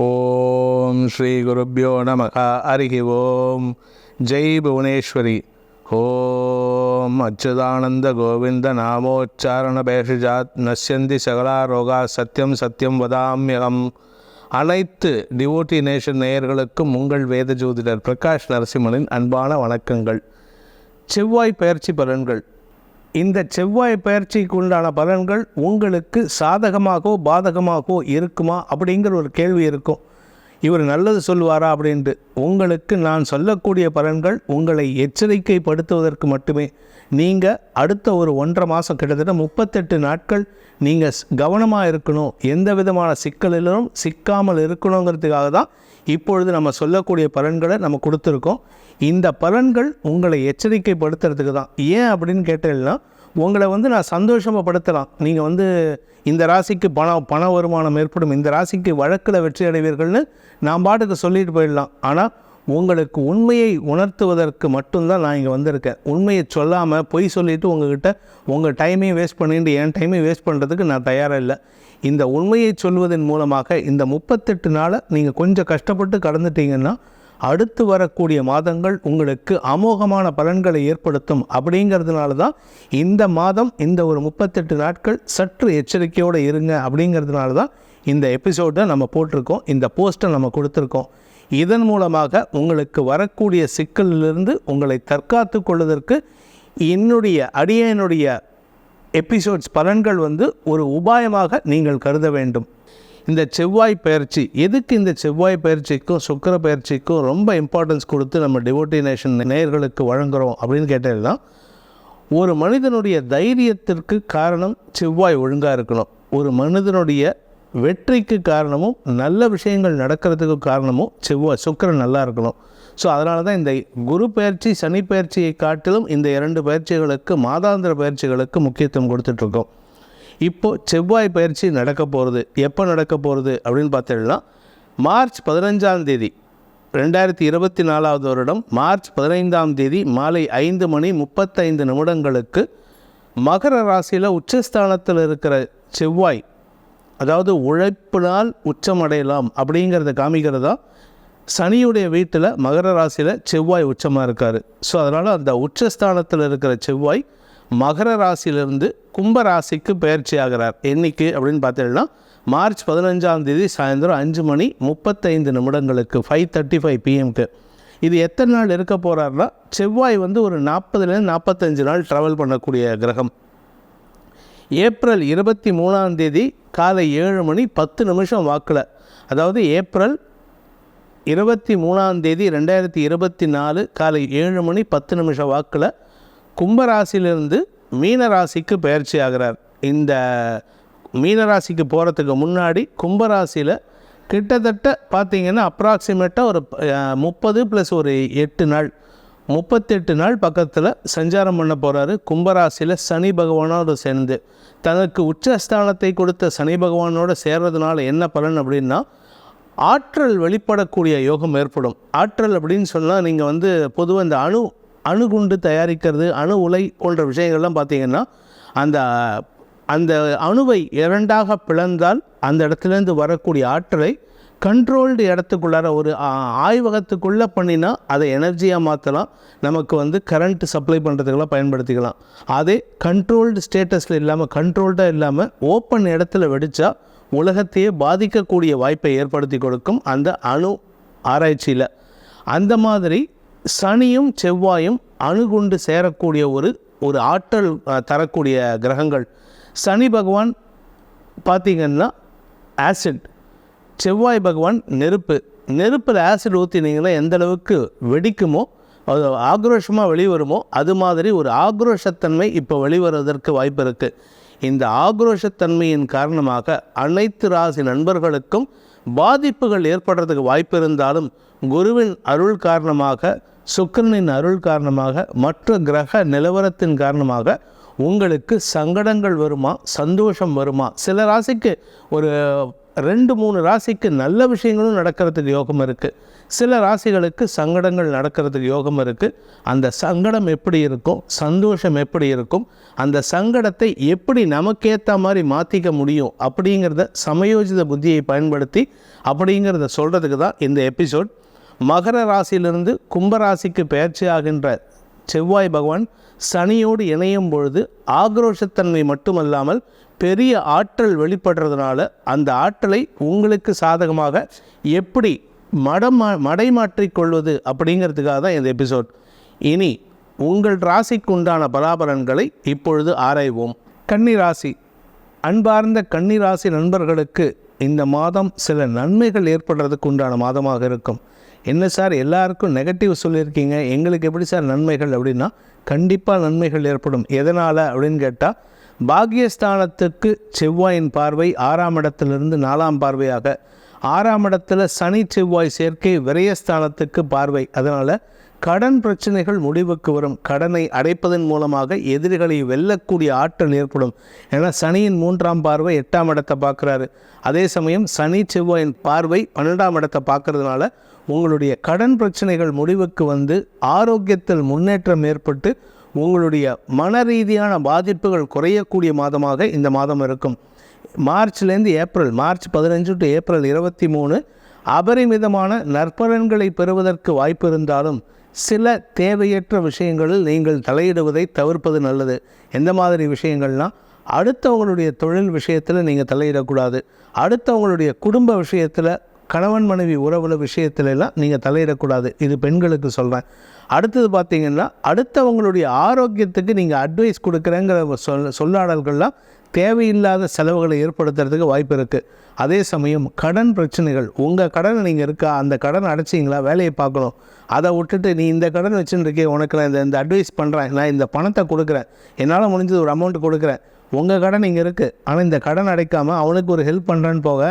ஓம் ஸ்ரீ குருப்பியோ நம அருகி ஓம். ஜெய் புவனேஸ்வரி. ஓம். அச்சுதானந்த கோவிந்த நாமோச்சாரண பேஷஜாத் நஷ்யந்தி சகலா ரோகா சத்யம் சத்யம் வதாமியகம். அனைத்து டிவோட்டி நேஷன் நேயர்களுக்கும் உங்கள் வேத ஜோதிடர் பிரகாஷ் நரசிம்மனின் அன்பான வணக்கங்கள். செவ்வாய் பயிற்சி பலன்கள். இந்த செவ்வாய் பயிற்சிக்கு உண்டான பலன்கள் உங்களுக்கு சாதகமாகவோ பாதகமாகவோ இருக்குமா அப்படிங்கிற ஒரு கேள்வி இருக்கும். இவர் நல்லது சொல்லுவாரா அப்படின்ட்டு. உங்களுக்கு நான் சொல்லக்கூடிய பலன்கள் உங்களை எச்சரிக்கைப்படுத்துவதற்கு மட்டுமே. நீங்கள் அடுத்த ஒரு ஒன்றரை மாதம் கிட்டத்தட்ட முப்பத்தெட்டு நாட்கள் நீங்கள் கவனமாக இருக்கணும். எந்த விதமான சிக்கலிலும் சிக்காமல் இருக்கணுங்கிறதுக்காக தான் இப்பொழுது நம்ம சொல்லக்கூடிய பலன்களை நம்ம கொடுத்துருக்கோம். இந்த பலன்கள் உங்களை எச்சரிக்கைப்படுத்துறதுக்கு தான். ஏன் அப்படின்னு கேட்டீங்கன்னா உங்களை வந்து நான் சந்தோஷமாக படுத்தலாம். நீங்கள் வந்து இந்த ராசிக்கு பணம் பண வருமானம் ஏற்படும். இந்த ராசிக்கு வழக்கில் வெற்றி அடைவீர்கள்னு நான் பாட்டுக்கு சொல்லிட்டு போயிடலாம். ஆனால் உங்களுக்கு உண்மையை உணர்த்துவதற்கு மட்டும்தான் நான் இங்கே வந்திருக்கேன். உண்மையை சொல்லாமல் பொய் சொல்லிவிட்டு உங்ககிட்ட உங்கள் டைமையும் வேஸ்ட் பண்ணிட்டு என் டைமையும் வேஸ்ட் பண்ணுறதுக்கு நான் தயாராக இல்லை. இந்த உண்மையை சொல்வதன் மூலமாக இந்த முப்பத்தெட்டு நாளை நீங்கள் கொஞ்சம் கஷ்டப்பட்டு கடந்துட்டீங்கன்னா அடுத்து வரக்கூடிய மாதங்கள் உங்களுக்கு அமோகமான பலன்களை ஏற்படுத்தும். அப்படிங்கிறதுனால தான் இந்த மாதம் இந்த ஒரு முப்பத்தெட்டு நாட்கள் சற்று எச்சரிக்கையோடு இருங்க. அப்படிங்கிறதுனால தான் இந்த எபிசோடை நம்ம போட்டிருக்கோம். இந்த போஸ்ட்டை நம்ம கொடுத்துருக்கோம். இதன் மூலமாக உங்களுக்கு வரக்கூடிய சிக்கலிலிருந்து உங்களை தற்காத்து கொள்வதற்கு என்னுடைய அடியனுடைய எபிசோட்ஸ் பலன்கள் வந்து ஒரு உபாயமாக நீங்கள் கருத வேண்டும். இந்த செவ்வாய் பயிற்சி எதுக்கு இந்த செவ்வாய் பயிற்சிக்கும் சுக்கர பயிற்சிக்கும் ரொம்ப இம்பார்ட்டன்ஸ் கொடுத்து நம்ம டிவோட்டினேஷன் நேயர்களுக்கு வழங்குகிறோம் அப்படின்னு கேட்டதுன்னா ஒரு மனிதனுடைய தைரியத்திற்கு காரணம் செவ்வாய் ஒழுங்காக இருக்கணும். ஒரு மனிதனுடைய வெற்றிக்கு காரணமும் நல்ல விஷயங்கள் நடக்கிறதுக்கு காரணமும் செவ்வாய் சுக்கரன் நல்லா இருக்கணும். ஸோ அதனால தான் இந்த குரு பயிற்சி சனி பயிற்சியை காட்டிலும் இந்த இரண்டு பயிற்சிகளுக்கு மாதாந்திர பயிற்சிகளுக்கு முக்கியத்துவம் கொடுத்துட்ருக்கோம். இப்போது செவ்வாய் பயிற்சி நடக்க போகிறது எப்போ நடக்க போகிறது அப்படின்னு பார்த்தீங்கன்னா மார்ச் பதினஞ்சாம் தேதி ரெண்டாயிரத்தி இருபத்தி நாலாவது வருடம் மார்ச் பதினைந்தாம் தேதி மாலை ஐந்து மணி முப்பத்தைந்து நிமிடங்களுக்கு மகர ராசியில் உச்சஸ்தானத்தில் இருக்கிற செவ்வாய் அதாவது உழைப்பினால் உச்சமடையலாம் அப்படிங்கிறத காமிக்கிறதா? சனியுடைய வீட்டில் மகர ராசியில் செவ்வாய் உச்சமாக இருக்கார். ஸோ அதனால் அந்த உச்சஸ்தானத்தில் இருக்கிற செவ்வாய் மகர ராசியிலிருந்து கும்ப ராசிக்கு பயிற்சி ஆகிறார். என்னைக்கு அப்படின்னு பார்த்தீங்கன்னா மார்ச் பதினஞ்சாம் தேதி சாயந்தரம் அஞ்சு மணி முப்பத்தைந்து நிமிடங்களுக்கு ஃபைவ் தேர்ட்டி ஃபைவ் பிஎம்க்கு இது எத்தனை நாள் இருக்க போகிறாருன்னா செவ்வாய் வந்து ஒரு நாற்பதுலேருந்து நாற்பத்தஞ்சு நாள் ட்ராவல் பண்ணக்கூடிய கிரகம். ஏப்ரல் இருபத்தி மூணாம் தேதி காலை ஏழு மணி பத்து நிமிஷம் வாக்கில். அதாவது ஏப்ரல் இருபத்தி மூணாம் தேதி ரெண்டாயிரத்தி இருபத்தி நாலு காலை ஏழு மணி பத்து நிமிஷம் வாக்கில் கும்பராசிலிருந்து மீனராசிக்கு பயிற்சி ஆகிறார். இந்த மீனராசிக்கு போகிறதுக்கு முன்னாடி கும்பராசியில் கிட்டத்தட்ட பார்த்திங்கன்னா அப்ராக்சிமேட்டாக ஒரு முப்பது ப்ளஸ் ஒரு எட்டு நாள். முப்பத்தெட்டு நாள் பக்கத்தில் சஞ்சாரம் பண்ண போகிறாரு கும்பராசியில் சனி பகவானோடு சேர்ந்து. தனக்கு உச்சஸ்தானத்தை கொடுத்த சனி பகவானோடு சேர்றதுனால என்ன பலன் அப்படின்னா ஆற்றல் வெளிப்படக்கூடிய யோகம் ஏற்படும். ஆற்றல் அப்படின்னு சொன்னால் நீங்கள் வந்து பொதுவாக இந்த அணு அணுகுண்டு தயாரிக்கிறது அணு உலை போன்ற விஷயங்கள்லாம் பார்த்திங்கன்னா அந்த அந்த அணுவை இரண்டாக பிளந்தால் அந்த இடத்துலேருந்து வரக்கூடிய ஆற்றலை கண்ட்ரோல்டு இடத்துக்குள்ளார ஒரு ஆய்வகத்துக்குள்ளே பண்ணினா அதை எனர்ஜியாக மாற்றலாம் நமக்கு வந்து கரண்ட் சப்ளை பண்ணுறதுக்கெல்லாம் பயன்படுத்திக்கலாம். அதே கண்ட்ரோல்டு ஸ்டேட்டஸில் இல்லாமல் கண்ட்ரோல்டாக இல்லாமல் ஓப்பன் இடத்துல வெடித்தா உலகத்தையே பாதிக்கக்கூடிய வாய்ப்பை ஏற்படுத்தி கொடுக்கும் அந்த அணு ஆராய்ச்சியில். அந்த மாதிரி சனியும் செவ்வாயும் அணுகுண்டு சேரக்கூடிய ஒரு ஒரு ஆற்றல் தரக்கூடிய கிரகங்கள். சனி பகவான் பார்த்திங்கன்னா ஆசிட் செவ்வாய் பகவான் நெருப்பு. நெருப்பில் ஆசிட் ஊற்றினீங்கன்னா எந்த அளவுக்கு வெடிக்குமோ அது ஆக்ரோஷமாக வெளிவருமோ அது மாதிரி ஒரு ஆக்ரோஷத்தன்மை இப்போ வெளிவருவதற்கு வாய்ப்பு இருக்குது இந்த ஆக்ரோஷத்தன்மையின் காரணமாக அனைத்து ராசி நண்பர்களுக்கும் பாதிப்புகள் ஏற்படுறதுக்கு வாய்ப்பு இருந்தாலும் குருவின் அருள் காரணமாக சுக்கரனின் அருள் காரணமாக மற்ற கிரக நிலவரத்தின் காரணமாக உங்களுக்கு சங்கடங்கள் வருமா சந்தோஷம் வருமா? சில ராசிக்கு ஒரு ரெண்டு மூணு ராசிக்கு நல்ல விஷயங்களும் நடக்கிறதுக்கு யோகம் இருக்குது சில ராசிகளுக்கு சங்கடங்கள் நடக்கிறதுக்கு யோகம் இருக்குது அந்த சங்கடம் எப்படி இருக்கும்? சந்தோஷம் எப்படி இருக்கும்? அந்த சங்கடத்தை எப்படி நமக்கேற்ற மாதிரி மாற்றிக்க முடியும்? அப்படிங்கிறத சமயோஜித புத்தியை பயன்படுத்தி அப்படிங்கிறத சொல்கிறதுக்கு தான் இந்த எபிசோட். மகர ராசியிலிருந்து கும்பராசிக்கு பயிற்சி ஆகின்ற செவ்வாய் பகவான் சனியோடு இணையும் பொழுது ஆக்ரோஷத்தன்மை மட்டுமல்லாமல் பெரிய ஆற்றல் வெளிப்படுறதுனால அந்த ஆற்றலை உங்களுக்கு சாதகமாக எப்படி மடம் மடைமாற்றிக்கொள்வது அப்படிங்கிறதுக்காக தான் இந்த எபிசோட். இனி உங்கள் ராசிக்கு உண்டான பலாபலன்களை இப்பொழுது ஆராய்வோம். கன்னி ராசி அன்பார்ந்த கன்னி ராசி நண்பர்களுக்கு இந்த மாதம் சில நன்மைகள் ஏற்படுறதுக்கு உண்டான மாதமாக இருக்கும். என்ன சார் எல்லாருக்கும் நெகட்டிவ் சொல்லியிருக்கீங்க? எங்களுக்கு எப்படி சார் நன்மைகள் அப்படின்னா கண்டிப்பாக நன்மைகள் ஏற்படும். எதனால் அப்படின்னு கேட்டால் பாகியஸ்தானத்துக்கு செவ்வாயின் பார்வை ஆறாம் இடத்திலிருந்து நாலாம் பார்வையாக. ஆறாம் இடத்துல சனி செவ்வாய் சேர்க்கை விரயஸ்தானத்துக்கு பார்வை. அதனால் கடன் பிரச்சனைகள் முடிவுக்கு வரும். கடனை அடைப்பதன் மூலமாக எதிரிகளை வெல்லக்கூடிய ஆற்றல் ஏற்படும். ஏன்னா சனியின் மூன்றாம் பார்வை எட்டாம் இடத்தை பார்க்குறாரு. அதே சமயம் சனி செவ்வாயின் பார்வை பன்னெண்டாம் இடத்தை பார்க்கறதுனால உங்களுடைய கடன் பிரச்சனைகள் முடிவுக்கு வந்து ஆரோக்கியத்தில் முன்னேற்றம் ஏற்பட்டு உங்களுடைய மன ரீதியான பாதிப்புகள் குறையக்கூடிய மாதமாக இந்த மாதம் இருக்கும். மார்ச்லேருந்து ஏப்ரல் மார்ச் பதினஞ்சு டு ஏப்ரல் இருபத்தி மூணு அபரிமிதமான நற்பலன்களை பெறுவதற்கு வாய்ப்பு இருந்தாலும் சில தேவையற்ற விஷயங்களில் நீங்கள் தலையிடுவதை தவிர்ப்பது நல்லது. எந்த மாதிரி விஷயங்கள்னால் அடுத்தவங்களுடைய தொழில் விஷயத்தில் நீங்கள் தலையிடக்கூடாது. அடுத்தவங்களுடைய குடும்ப விஷயத்தில் கணவன் மனைவி உறவுல விஷயத்துலலாம் நீங்கள் தலையிடக்கூடாது. இது பெண்களுக்கு சொல்கிறேன் அடுத்தது பார்த்தீங்கன்னா அடுத்தவங்களுடைய ஆரோக்கியத்துக்கு நீங்கள் அட்வைஸ் கொடுக்குறேங்கிற சொல் சொல்லாடல்கள்லாம் தேவையில்லாத செலவுகளை ஏற்படுத்துறதுக்கு வாய்ப்பு இருக்குது அதே சமயம் கடன் பிரச்சனைகள் உங்கள் கடன் நீங்கள் இருக்கா அந்த கடன் அடைச்சிங்களா வேலையை பார்க்கணும். அதை விட்டுட்டு நீ இந்த கடன் வச்சுருக்கே உனக்கு நான் இந்த இந்த அட்வைஸ் பண்ணுறேன் நான் இந்த பணத்தை கொடுக்குறேன். என்னால் முடிஞ்சது ஒரு அமௌண்ட் கொடுக்குறேன். உங்கள் கடன் இங்கே இருக்குது ஆனால் இந்த கடன் அடைக்காமல் அவனுக்கு ஒரு ஹெல்ப் பண்ணுறேன்னு போக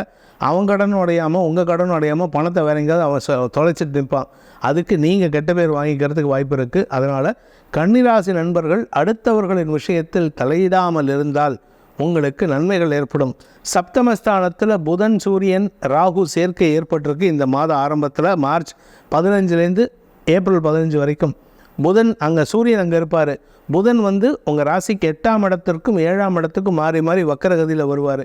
அவன் கடனும் அடையாமல் உங்கள் கடனும் அடையாமல் பணத்தை வேற எங்கேயாவது அவன் தொலைச்சிட்டு நிற்பான். அதுக்கு நீங்கள் கெட்ட பேர் வாங்கிக்கிறதுக்கு வாய்ப்பு இருக்குது அதனால் கன்னிராசி நண்பர்கள் அடுத்தவர்களின் விஷயத்தில் தலையிடாமல் இருந்தால் உங்களுக்கு நன்மைகள் ஏற்படும். சப்தமஸ்தானத்தில் புதன் சூரியன் ராகு சேர்க்கை ஏற்பட்டிருக்கு. இந்த மாத ஆரம்பத்தில் மார்ச் பதினஞ்சுலேருந்து ஏப்ரல் பதினஞ்சு வரைக்கும். புதன் அங்கே சூரியன் அங்கே இருப்பார். புதன் வந்து உங்கள் ராசிக்கு எட்டாம் இடத்திற்கும் ஏழாம் இடத்துக்கும் மாறி மாறி வக்கரகதியில் வருவார்.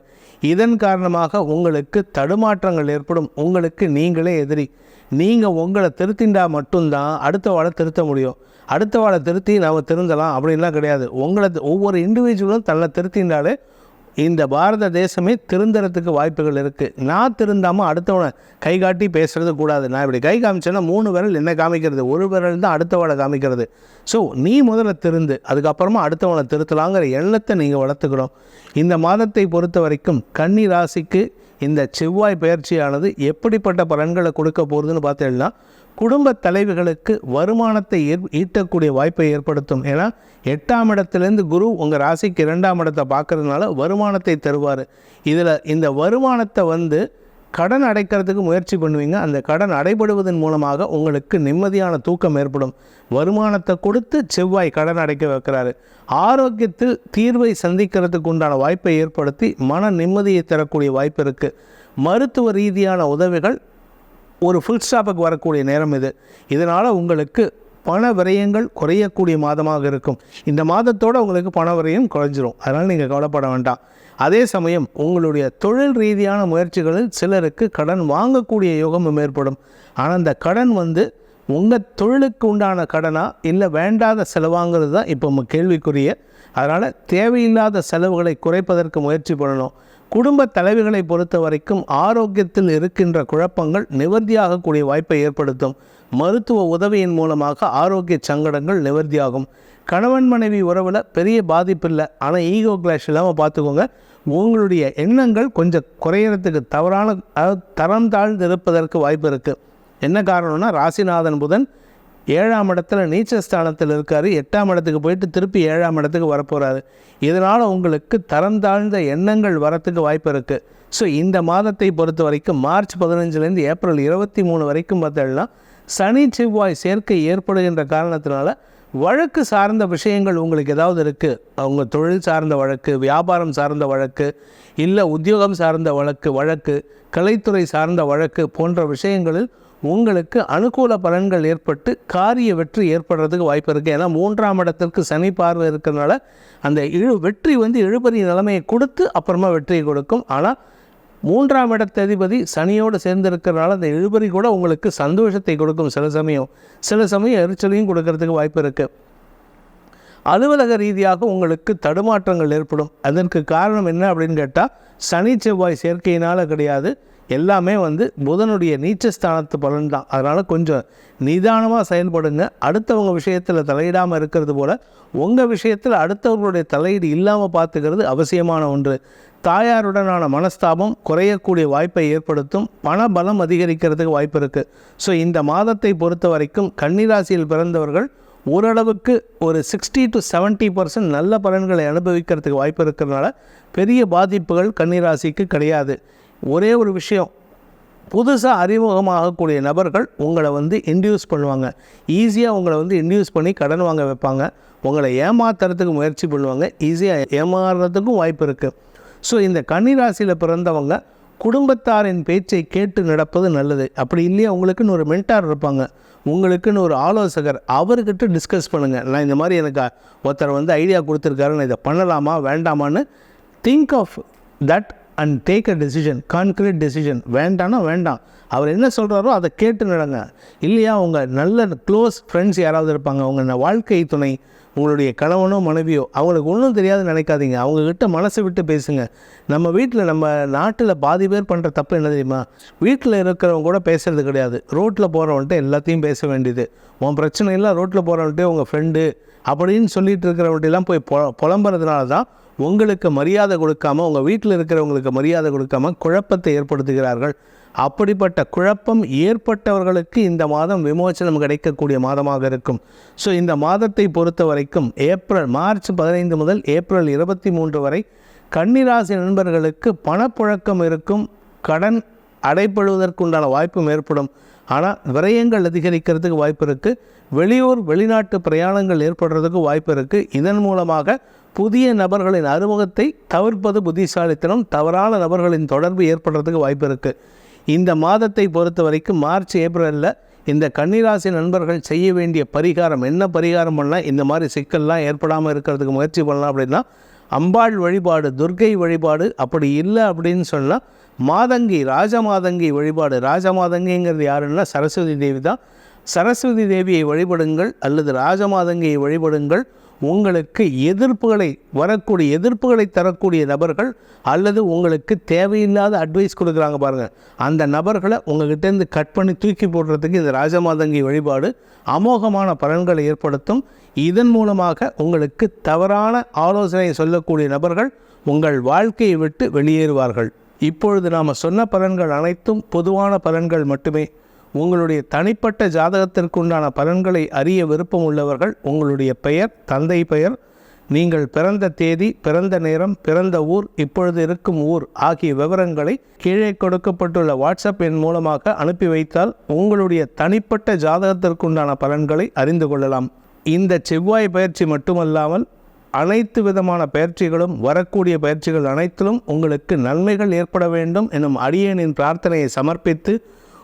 இதன் காரணமாக உங்களுக்கு தடுமாற்றங்கள் ஏற்படும். உங்களுக்கு நீங்களே எதிரி. நீங்கள் உங்களை திருத்திண்டா மட்டும்தான் அடுத்த வாழை திருத்த முடியும். அடுத்த வாழை திருத்தி நாம் திருந்தலாம் அப்படின்லாம் கிடையாது. உங்களை ஒவ்வொரு இண்டிவிஜுவலும் தன்னை திருத்திண்டாலே இந்த பாரத தேசமே திருந்துறதுக்கு வாய்ப்புகள் இருக்குது நான் திருந்தாமல் அடுத்தவனை கை காட்டி பேசுகிறது கூடாது. நான் இப்படி கை காமிச்சேன்னா மூணு விரல் என்ன காமிக்கிறது. ஒரு விரல் தான் அடுத்தவளை காமிக்கிறது. ஸோ நீ முதல்ல திருந்து அதுக்கப்புறமா அடுத்தவனை திருத்தலாங்கிற எண்ணத்தை நீங்கள் வளர்த்துக்கணும். இந்த மாதத்தை பொறுத்த வரைக்கும் கன்னி ராசிக்கு இந்த செவ்வாய் பயிற்சியானது எப்படிப்பட்ட பலன்களை கொடுக்க போகுதுன்னு பார்த்தீங்கன்னா குடும்ப தலைவிகளுக்கு வருமானத்தை ஏற் ஈட்டக்கூடிய வாய்ப்பை ஏற்படுத்தும். ஏன்னா எட்டாம் இடத்துலேருந்து குரு உங்கள் ராசிக்கு இரண்டாம் இடத்தை பார்க்குறதுனால வருமானத்தை தருவார். இதில் இந்த வருமானத்தை வந்து கடன் அடைக்கிறதுக்கு முயற்சி பண்ணுவீங்க. அந்த கடன் அடைபடுவதன் மூலமாக உங்களுக்கு நிம்மதியான தூக்கம் ஏற்படும். வருமானத்தை கொடுத்து செவ்வாய் கடன் அடைக்க வைக்கிறாரு. ஆரோக்கியத்தில் தீர்வை சந்திக்கிறதுக்கு உண்டான வாய்ப்பை ஏற்படுத்தி மன நிம்மதியை தரக்கூடிய வாய்ப்பு இருக்குது மருத்துவ ரீதியான உதவிகள் ஒரு ஃபுல் ஸ்டாப்புக்கு வரக்கூடிய நேரம் இது. இதனால் உங்களுக்கு பண விரயங்கள் குறையக்கூடிய மாதமாக இருக்கும். இந்த மாதத்தோடு உங்களுக்கு பண விரயம் குறைஞ்சிரும். அதனால் நீங்கள் கவலைப்பட வேண்டாம். அதே சமயம் உங்களுடைய தொழில் ரீதியான முயற்சிகளில் சிலருக்கு கடன் வாங்கக்கூடிய யோகமும் ஏற்படும். ஆனால் அந்த கடன் வந்து உங்கள் தொழிலுக்கு உண்டான கடனா இல்லை வேண்டாத செலவாங்கிறது தான் இப்போ நம்ம கேள்விக்குரிய. அதனால் தேவையில்லாத செலவுகளை குறைப்பதற்கு முயற்சி பண்ணணும். குடும்ப தலைவிகளை பொறுத்த வரைக்கும் ஆரோக்கியத்தில் இருக்கின்ற குழப்பங்கள் நிவர்த்தியாகக்கூடிய வாய்ப்பை ஏற்படுத்தும். மருத்துவ உதவியின் மூலமாக ஆரோக்கிய சங்கடங்கள் நிவர்த்தியாகும். கணவன் மனைவி உறவில் பெரிய பாதிப்பு இல்லை. ஆனால் ஈகோ கிளாஷ் இல்லாமல் பார்த்துக்கோங்க உங்களுடைய எண்ணங்கள் கொஞ்சம் குறையிறதுக்கு தவறான தரம் தாழ்ந்து இருப்பதற்கு வாய்ப்பு இருக்குது என்ன காரணம்னா ராசிநாதன் புதன் ஏழாம் இடத்துல நீச்சஸ்தானத்தில் இருக்கார். எட்டாம் இடத்துக்கு போயிட்டு திருப்பி ஏழாம் இடத்துக்கு வரப்போகிறாரு இதனால் உங்களுக்கு தரம் தாழ்ந்த எண்ணங்கள் வரத்துக்கு வாய்ப்பு இருக்குது ஸோ இந்த மாதத்தை பொறுத்த வரைக்கும் மார்ச் பதினஞ்சுலேருந்து ஏப்ரல் இருபத்தி மூணு வரைக்கும் பார்த்தோம்னா சனி செவ்வாய் சேர்க்கை ஏற்படுகின்ற காரணத்தினால வழக்கு சார்ந்த விஷயங்கள் உங்களுக்கு ஏதாவது இருக்குது அவங்க தொழில் சார்ந்த வழக்கு வியாபாரம் சார்ந்த வழக்கு இல்லை உத்தியோகம் சார்ந்த வழக்கு வழக்கு கலைத்துறை சார்ந்த வழக்கு போன்ற விஷயங்களில் உங்களுக்கு அனுகூல பலன்கள் ஏற்பட்டு காரிய வெற்றி ஏற்படுறதுக்கு வாய்ப்பு இருக்குது ஏன்னா மூன்றாம் இடத்திற்கு சனி பார்வை இருக்கிறதுனால அந்த இழு வெற்றி வந்து இழுபறி நிலைமையை கொடுத்து அப்புறமா வெற்றியை கொடுக்கும். ஆனால் மூன்றாம் இடத்ததிபதி சனியோடு சேர்ந்து இருக்கிறனால அந்த இழுபறி கூட உங்களுக்கு சந்தோஷத்தை கொடுக்கும் சில சமயம். சில சமயம் எரிச்சலையும் கொடுக்கறதுக்கு வாய்ப்பு இருக்குது அலுவலக ரீதியாக உங்களுக்கு தடுமாற்றங்கள் ஏற்படும். அதற்கு காரணம் என்ன அப்படின்னு கேட்டால் சனி செவ்வாய் சேர்க்கையினால் கிடையாது. எல்லாமே வந்து புதனுடைய நீச்சஸ்தானத்து பலன் தான் அதனால் கொஞ்சம் நிதானமாக செயல்படுங்க. அடுத்தவங்க விஷயத்தில் தலையிடாமல் இருக்கிறது போல் உங்கள் விஷயத்தில் அடுத்தவர்களுடைய தலையீடு இல்லாமல் பார்த்துக்கிறது அவசியமான ஒன்று. தாயாருடனான மனஸ்தாபம் குறையக்கூடிய வாய்ப்பை ஏற்படுத்தும். பண பலம் அதிகரிக்கிறதுக்கு வாய்ப்பு இருக்குது ஸோ இந்த மாதத்தை பொறுத்த வரைக்கும் கன்னிராசியில் பிறந்தவர்கள் ஓரளவுக்கு ஒரு சிக்ஸ்டி டு 70% பர்சன்ட் நல்ல பலன்களை அனுபவிக்கிறதுக்கு வாய்ப்பு இருக்கிறதுனால பெரிய பாதிப்புகள் கன்னிராசிக்கு கிடையாது. ஒரே ஒரு விஷயம். புதுசாக அறிமுகமாகக்கூடிய நபர்கள் உங்களை வந்து இன்டியூஸ் பண்ணுவாங்க. ஈஸியாக உங்களை வந்து இன்டியூஸ் பண்ணி கடன் வாங்க வைப்பாங்க. உங்களை ஏமாத்துறதுக்கு முயற்சி பண்ணுவாங்க. ஈஸியாக ஏமாறுறதுக்கும் வாய்ப்பு இருக்குது ஸோ இந்த கன்னிராசியில் பிறந்தவங்க குடும்பத்தாரின் பேச்சை கேட்டு நடப்பது நல்லது. அப்படி இல்லையா? உங்களுக்குன்னு ஒரு மென்டார் இருப்பாங்க. உங்களுக்குன்னு ஒரு ஆலோசகர். அவர்கிட்ட டிஸ்கஸ் பண்ணுங்கள் நான் இந்த மாதிரி எனக்கு ஒருத்தர் வந்து ஐடியா கொடுத்துருக்காரு. நான் இதை பண்ணலாமா? வேண்டாமான்னு think of that and take a decision concrete decision வேண்டாம்னா வேண்டாம். அவர் என்ன சொல்கிறாரோ அதை கேட்டு நடங்க. இல்லையா உங்கள் நல்ல க்ளோஸ் ஃப்ரெண்ட்ஸ் யாராவது இருப்பாங்க உங்கள் வாழ்க்கை துணை உங்களுடைய கணவனோ மனைவியோ அவங்களுக்கு ஒன்றும் தெரியாது நினைக்காதீங்க. அவங்கக்கிட்ட மனசை விட்டு பேசுங்க. நம்ம வீட்டில் நம்ம நாட்டில் பாதி பேர் பண்ணுற தப்பு என்ன தெரியுமா? வீட்டில் இருக்கிறவங்க கூட பேசுகிறது கிடையாது. ரோட்டில் போகிறவன்ட்டு எல்லாத்தையும் பேச வேண்டியது. உன் பிரச்சனை இல்லை ரோட்டில் போகிறவன்ட்டே உங்கள் ஃப்ரெண்டு அப்படின்னு சொல்லிட்டு இருக்கிறவன்ட்டெல்லாம் போய் பொ புலம்புறதுனால தான் உங்களுக்கு மரியாதை கொடுக்காம உங்கள் வீட்டில் இருக்கிறவங்களுக்கு மரியாதை கொடுக்காம குழப்பத்தை ஏற்படுத்துகிறார்கள். அப்படிப்பட்ட குழப்பம் ஏற்பட்டவர்களுக்கு இந்த மாதம் விமோசனம் கிடைக்கக்கூடிய மாதமாக இருக்கும். ஸோ இந்த மாதத்தை பொறுத்த வரைக்கும் ஏப்ரல் மார்ச் பதினைந்து முதல் ஏப்ரல் இருபத்தி மூன்று வரை கன்னிராசி நண்பர்களுக்கு பணப்புழக்கம் இருக்கும். கடன் அடைப்படுவதற்குண்டான வாய்ப்பும் ஏற்படும். ஆனால் விரயங்கள் அதிகரிக்கிறதுக்கு வாய்ப்பு இருக்குது வெளியூர் வெளிநாட்டு பிரயாணங்கள் ஏற்படுறதுக்கு வாய்ப்பு இருக்குது இதன் மூலமாக புதிய நபர்களின் அறிமுகத்தை தவிர்ப்பது புத்திசாலித்தனம் தவறான நபர்களின் தொடர்பு ஏற்படுறதுக்கு வாய்ப்பு இருக்குது இந்த மாதத்தை பொறுத்த வரைக்கும் மார்ச் ஏப்ரலில் இந்த கன்னிராசி நண்பர்கள் செய்ய வேண்டிய பரிகாரம் என்ன பரிகாரம் பண்ணால் இந்த மாதிரி சிக்கல்லாம் ஏற்படாமல் இருக்கிறதுக்கு முயற்சி பண்ணலாம் அப்படின்னா அம்பாள் வழிபாடு துர்க்கை வழிபாடு அப்படி இல்லை அப்படின்னு சொன்னால் மாதங்கி ராஜமாதங்கி வழிபாடு. ராஜமாதங்கிங்கிறது யாருன்னா சரஸ்வதி தேவி தான். சரஸ்வதி தேவியை வழிபடுங்கள் அல்லது ராஜமாதங்கியை வழிபடுங்கள். உங்களுக்கு எதிர்ப்புகளை வரக்கூடிய எதிர்ப்புகளை தரக்கூடிய நபர்கள் அல்லது உங்களுக்கு தேவையில்லாத அட்வைஸ் கொடுக்குறாங்க பாருங்கள் அந்த நபர்களை உங்கள்கிட்டேருந்து கட் பண்ணி தூக்கி போடுறதுக்கு இந்த ராஜமாதங்கி வழிபாடு அமோகமான பலன்களை ஏற்படுத்தும். இதன் மூலமாக உங்களுக்கு தவறான ஆலோசனை சொல்லக்கூடிய நபர்கள் உங்கள் வாழ்க்கையை விட்டு வெளியேறுவார்கள். இப்பொழுது நாம் சொன்ன பலன்கள் அனைத்தும் பொதுவான பலன்கள் மட்டுமே. உங்களுடைய தனிப்பட்ட ஜாதகத்திற்குண்டான பலன்களை அறிய விருப்பம் உள்ளவர்கள் உங்களுடைய பெயர் தந்தை பெயர் நீங்கள் பிறந்த தேதி பிறந்த நேரம் பிறந்த ஊர் இப்பொழுது இருக்கும் ஊர் ஆகிய விவரங்களை கீழே கொடுக்கப்பட்டுள்ள வாட்ஸ்அப் எண் மூலமாக அனுப்பி வைத்தால் உங்களுடைய தனிப்பட்ட ஜாதகத்திற்குண்டான பலன்களை அறிந்து கொள்ளலாம். இந்த செவ்வாய் பயிற்சி மட்டுமல்லாமல் அனைத்து விதமான பயிற்சிகளும் வரக்கூடிய பயிற்சிகள் அனைத்திலும் உங்களுக்கு நன்மைகள் ஏற்பட வேண்டும் எனும் அடியேனின் பிரார்த்தனையை சமர்ப்பித்து